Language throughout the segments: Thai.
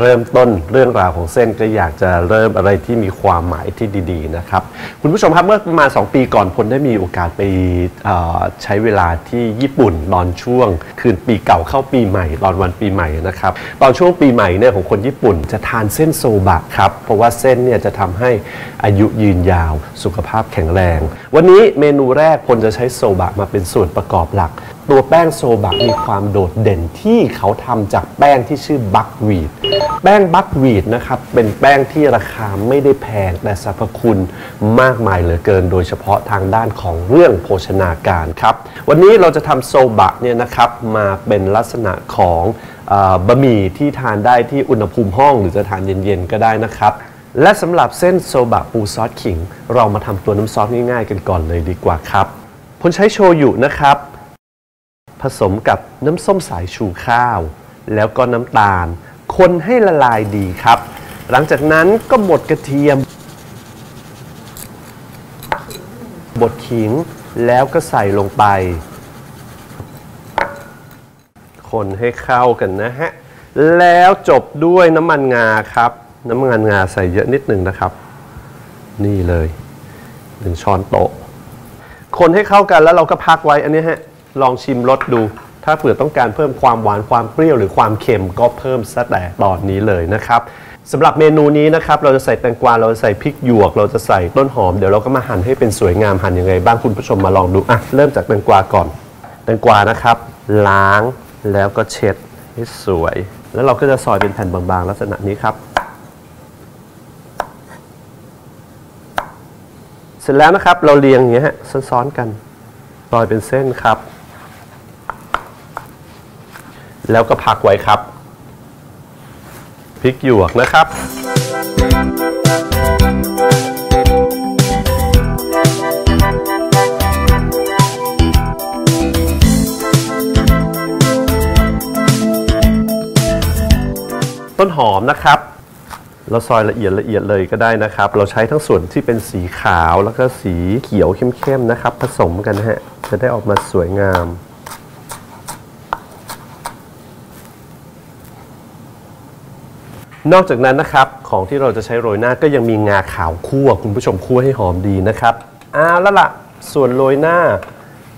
เริ่มต้นเรื่องราวของเส้นก็อยากจะเริ่มอะไรที่มีความหมายที่ดี ๆ นะครับ คุณผู้ชมครับเมื่อประมาณ 2 ปีก่อนพลได้มีโอกาสไปใช้เวลาที่ญี่ปุ่นตอนช่วง คืนปีเก่าเข้าปีใหม่ตอนวันปีใหม่นะครับ ตอนช่วงปีใหม่เนี่ยของคนญี่ปุ่นจะทานเส้นโซบะครับ เพราะว่าเส้นเนี่ยจะทำให้อายุยืนยาว สุขภาพแข็งแรง วันนี้เมนูแรกพลจะใช้โซบะมาเป็นส่วนประกอบหลัก ตัวแป้งโซบะมีความโดดเด่นที่เขาทำจากแป้งที่ชื่อบัควีดแป้งบัควีดนะครับ เป็นแป้งที่ราคาไม่ได้แพง แต่สรรพคุณมากมายเหลือเกิน โดยเฉพาะทางด้านของเรื่องโภชนาการครับ วันนี้เราจะทำโซบะเนี่ยนะครับ มาเป็นลักษณะของอบะหมี่ที่ทานได้ที่อุณหภูมิห้องหรือจะทานเย็นๆก็ได้นะครับและสำหรับเส้นโซบะปูซอสขิง เรามาทำตัวน้ำซอสง่ายๆกันก่อนเลยดีกว่าครับผมใช้โชยุนะครับ ผสมกับน้ำส้มสายชูข้าว แล้วก็น้ำตาล คนให้ละลายดีครับ หลังจากนั้นก็บดกระเทียม บดขิงแล้วก็ใส่ลงไป คนให้เข้ากันนะฮะ แล้วจบด้วยน้ำมันงาครับ น้ำมันงาใส่เยอะนิดหนึ่งนะครับ นี่เลยหนึ่งช้อนโต๊ะ คนให้เข้ากันแล้วเราก็พักไว้อันนี้ฮะ ลองชิมรสดู ถ้าเผื่อต้องการเพิ่มความหวานความเปรี้ยวหรือความเค็มก็เพิ่มซะแต่ตอนนี้เลยนะครับสำหรับเมนูนี้นะครับเราจะใส่แตงกวาเราจะใส่พริกหยวก เราจะใส่ต้นหอมเดี๋ยวเราก็มาหั่นให้เป็นสวยงามหั่นยังไงบ้างคุณผู้ชมมาลองดูอะเริ่มจากแตงกวาก่อนแตงกวานะครับ ล้างแล้วก็เช็ดให้สวย แล้วเราก็จะซอยเป็นแผ่นบางๆ ลักษณะนี้ครับ เสร็จแล้วนะครับเราเรียงอย่างเงี้ยฮะซ้อนๆกันซอยเป็นเส้นครับ แล้วก็พักไว้ครับพริกหยวกนะครับ ต้นหอมนะครับ เราซอยละเอียดละเอียดเลยก็ได้นะครับ เราใช้ทั้งส่วนที่เป็นสีขาวแล้วก็สีเขียวเข้มๆนะครับ ผสมกันฮะจะได้ออกมาสวยงาม นอกจากนั้นนะครับของที่เราจะใช้โรยหน้าก็ยังมีงาขาวคั่วคุณผู้ชมคั่วให้หอมดีนะครับเอาแล้วล่ะส่วนโรยหน้า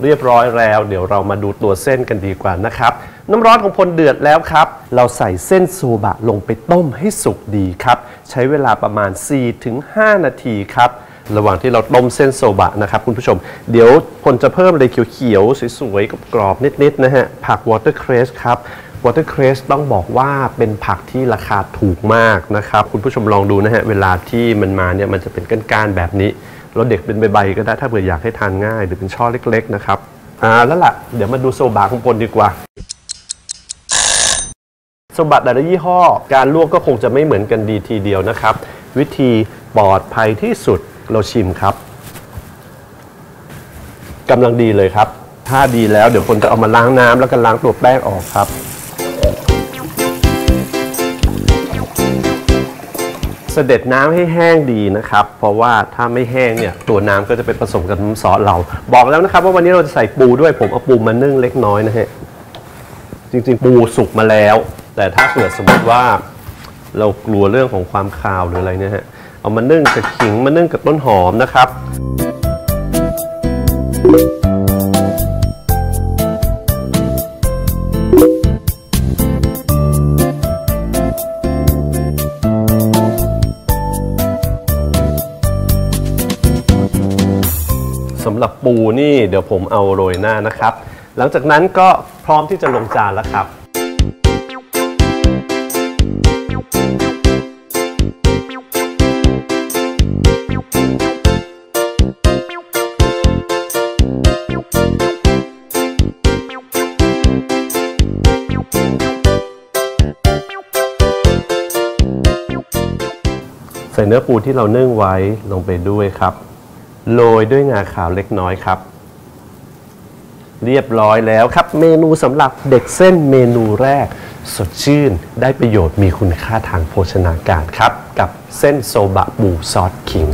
เรียบร้อยแล้ว เดี๋ยวเรามาดูตัวเส้นกันดีกว่านะครับ น้ำร้อนของพลเดือดแล้วครับ เราใส่เส้นโซบะลงไปต้มให้สุกดีครับ ใช้เวลาประมาณ 4-5 นาทีครับ ระหว่างที่เราต้มเส้นโซบะนะครับคุณผู้ชม เดี๋ยวพลจะเพิ่มอะไรเขียวๆ สวยๆกรอบๆนิดๆนะฮะ ผักวอเตอร์เครสครับวอเตอร์เครสต้องบอกว่าเป็นผักที่ราคาถูกมากนะครับ คุณผู้ชมลองดูนะฮะ เวลาที่มันมาเนี่ยมันจะเป็นก้านๆแบบนี้เราเด็กเป็นใบๆก็ได้ถ้าเผื่ออยากให้ทานง่าย หรือเป็นช่อเล็ก ๆ นะครับอ่าแล้วล่ะเดี๋ยวมาดูโซบะของพลดีกว่าโซบะแต่ละยี่ห้อ การลวกก็คงจะไม่เหมือนกันดีทีเดียวนะครับ วิธีปลอดภัยที่สุด เราชิมครับกำลังดีเลยครับ ถ้าดีแล้วเดี๋ยวคนจะเอามาล้างน้ำแล้วก็ล้างตัวแป้งออกครับ เสด็จน้ำให้แห้งดีนะครับ เพราะว่าถ้าไม่แห้งเนี่ยตัวน้ำก็จะเป็นผสมกับน้ำซอสเรา บอกแล้วนะครับ ว่าวันนี้เราจะใส่ปูด้วยผมเอาปูมานึ่งเล็กน้อยนะฮะจริงๆ ปูสุกมาแล้ว แต่ถ้าเกิดสมมติว่าเรากลัวเรื่องของความคาวหรืออะไรเนี่ยฮะ เอามานึ่งกับขิงมานึ่งกับต้นหอมนะครับ สำหรับปูนี่เดี๋ยวผมเอาโรยหน้านะครับ หลังจากนั้นก็พร้อมที่จะลงจานแล้วครับ ใส่เนื้อปูที่เรานึ่งไว้ลงไปด้วยครับ โรยด้วยงาขาวเล็กน้อยครับ เรียบร้อยแล้วครับ เมนูสำหรับเด็กเส้นเมนูแรก สดชื่นได้ประโยชน์มีคุณค่าทางโภชนาการครับ กับเส้นโซบะบูซอสขิง